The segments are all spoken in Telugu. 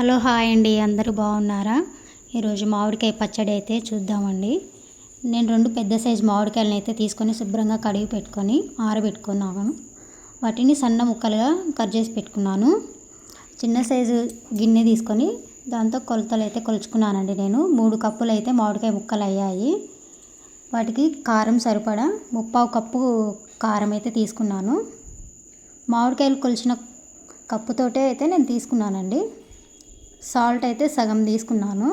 హలో హాయ్ అండి అందరూ బాగున్నారా? ఈరోజు మామిడికాయ పచ్చడి అయితే చూద్దామండి. నేను రెండు పెద్ద సైజు మామిడికాయలను అయితే తీసుకొని శుభ్రంగా కడిగి పెట్టుకొని ఆరబెట్టుకున్నాను. వాటిని సన్న ముక్కలుగా కట్ చేసి పెట్టుకున్నాను. చిన్న సైజు గిన్నె తీసుకొని దాంతో కొలతలు అయితే కొలుచుకున్నానండి నేను. మూడు కప్పులు అయితే మామిడికాయ ముక్కలు అయ్యాయి. వాటికి కారం సరిపడా ముప్పావు కప్పు కారం అయితే తీసుకున్నాను. మామిడికాయలు కొలిచిన కప్పుతోటే అయితే నేను తీసుకున్నానండి. సాల్ట్ అయితే సగం తీసుకున్నాను.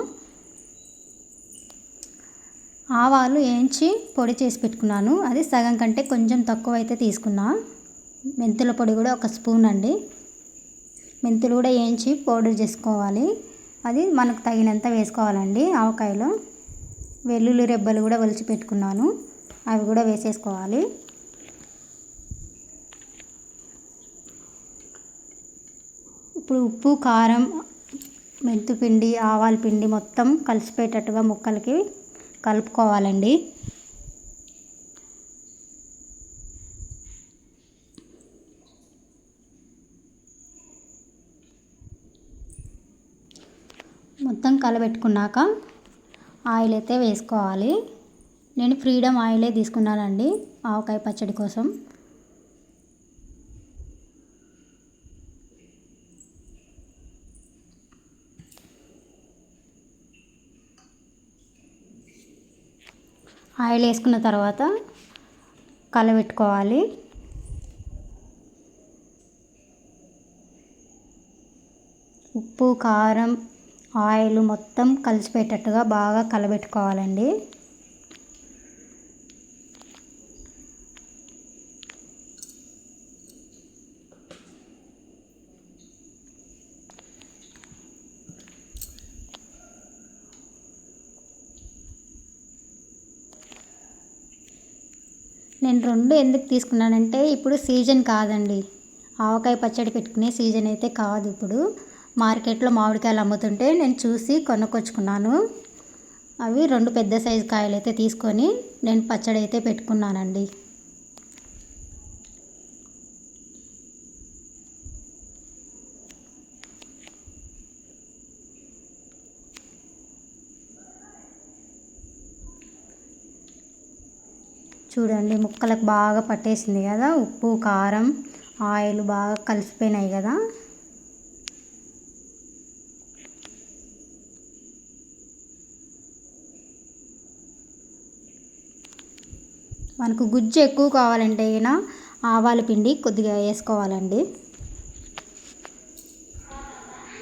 ఆవాలు వేయించి పొడి చేసి పెట్టుకున్నాను. అది సగం కంటే కొంచెం తక్కువ అయితే తీసుకున్నా. మెంతుల పొడి కూడా ఒక స్పూన్ అండి. మెంతులు కూడా వేయించి పౌడర్ చేసుకోవాలి. అది మనకు తగినంత వేసుకోవాలండి ఆవకాయలో. వెల్లుల్లి రెబ్బలు కూడా ఒలిచి పెట్టుకున్నాను. అవి కూడా వేసేసుకోవాలి. ఇప్పుడు ఉప్పు కారం మెంతు పిండి ఆవాల పిండి మొత్తం కలిసిపోయేటట్టుగా ముక్కలకి కలుపుకోవాలండి. మొత్తం కలబెట్టుకున్నాక ఆయిల్ అయితే వేసుకోవాలి. నేను ఫ్రీడమ్ ఆయిలే తీసుకున్నానండి ఆవకాయ పచ్చడి కోసం. ఆయిల్ వేసుకున్న తర్వాత కలబెట్టుకోవాలి ఉప్పు కారం ఆయిల్ మొత్తం కలిసిపోయేటట్టుగా బాగా కలబెట్టుకోవాలండి నేను రెండు ఎందుకు తీసుకున్నానంటే ఇప్పుడు సీజన్ కాదండి. ఆవకాయ పచ్చడి పెట్టుకునే సీజన్ అయితే కాదు ఇప్పుడు. మార్కెట్లో మామిడికాయలు అమ్ముతుంటే నేను చూసి కొనుక్కొచ్చుకున్నాను. అవి రెండు పెద్ద సైజు కాయలు అయితే తీసుకొని నేను పచ్చడి అయితే పెట్టుకున్నానండి. చూడండి ముక్కలకు బాగా పట్టేసింది కదా. ఉప్పు కారం ఆయిల్ బాగా కలిసిపోయినాయి కదా. మనకు గుజ్జు ఎక్కువ కావాలంటే అయినా ఆవాల పిండి కొద్దిగా వేసుకోవాలండి.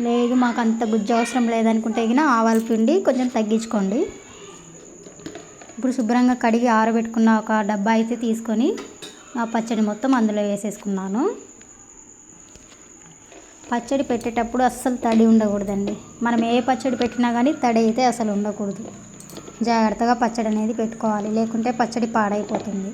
లేదు మాకు అంత గుజ్జు అవసరం లేదనుకుంటే అయినా ఆవాల పిండి కొంచెం తగ్గించుకోండి. ఇప్పుడు శుభ్రంగా కడిగి ఆరబెట్టుకున్న ఒక డబ్బా అయితే తీసుకొని ఆ పచ్చడి మొత్తం అందులో వేసేసుకున్నాను. పచ్చడి పెట్టేటప్పుడు అస్సలు తడి ఉండకూడదండి. మనం ఏ పచ్చడి పెట్టినా కానీ తడి అయితే అసలు ఉండకూడదు. జాగ్రత్తగా పచ్చడి అనేది పెట్టుకోవాలి. లేకుంటే పచ్చడి పాడైపోతుంది.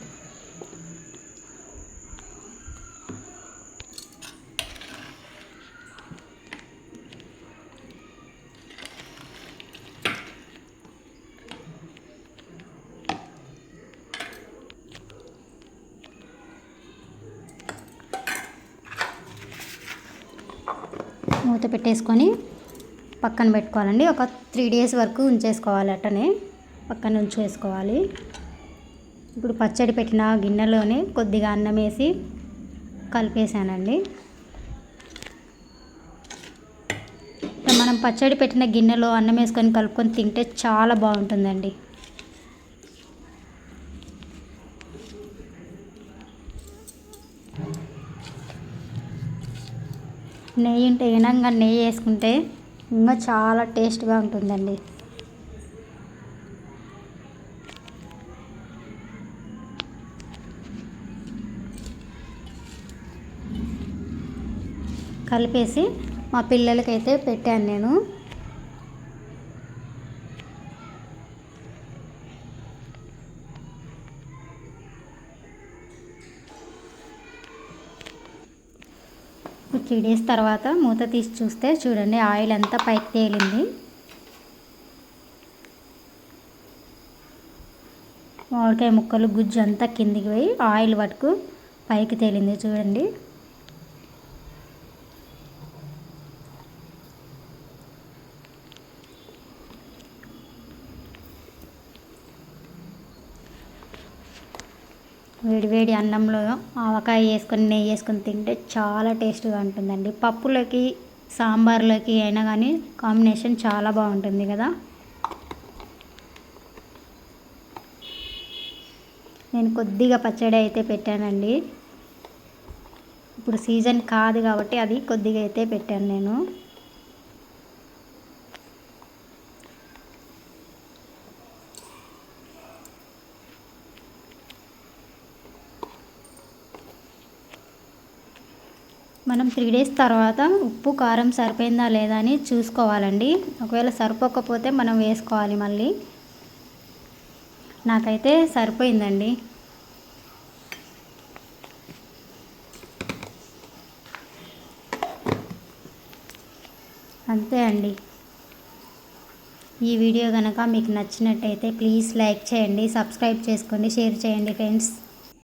మూత పెట్టేసుకొని పక్కన పెట్టుకోవాలండి. ఒక త్రీ డేస్ వరకు ఉంచేసుకోవాలి అట్టనే పక్కన ఉంచేసుకోవాలి. ఇప్పుడు పచ్చడి పెట్టిన గిన్నెలోనే కొద్దిగా అన్నం వేసి కలిపేసానండి. మనం పచ్చడి పెట్టిన గిన్నెలో అన్నం వేసుకొని కలుపుకొని తింటే చాలా బాగుంటుందండి. నెయ్యి ఉంటే ఇనంగా నెయ్యి వేసుకుంటే ఇంకా చాలా టేస్ట్గా ఉంటుందండి. కలిపేసి మా పిల్లలకైతే పెట్టాను నేను. త్రీ డేస్ తర్వాత మూత తీసి చూస్తే చూడండి ఆయిల్ అంతా పైకి తేలింది. మామిడికాయ ముక్కలు గుజ్జు అంతా కిందికి పోయి ఆయిల్ పట్టుకు పైకి తేలింది చూడండి. వేడివేడి అన్నంలో ఆవకాయ వేసుకొని నెయ్యి వేసుకొని తింటే చాలా టేస్ట్గా ఉంటుందండి. పప్పులోకి సాంబార్లోకి అయినా కానీ కాంబినేషన్ చాలా బాగుంటుంది కదా. నేను కొద్దిగా పచ్చడి అయితే పెట్టానండి. ఇప్పుడు సీజన్ కాదు కాబట్టి అది కొద్దిగా అయితే పెట్టాను నేను. మనం త్రీ డేస్ తర్వాత ఉప్పు కారం సరిపోయిందా లేదా అని చూసుకోవాలండి. ఒకవేళ సరిపోకపోతే మనం వేసుకోవాలి మళ్ళీ. నాకైతే సరిపోయిందండి. అంతే అండి. ఈ వీడియో కనుక మీకు నచ్చినట్టయితే ప్లీజ్ లైక్ చేయండి సబ్స్క్రైబ్ చేసుకోండి షేర్ చేయండి ఫ్రెండ్స్.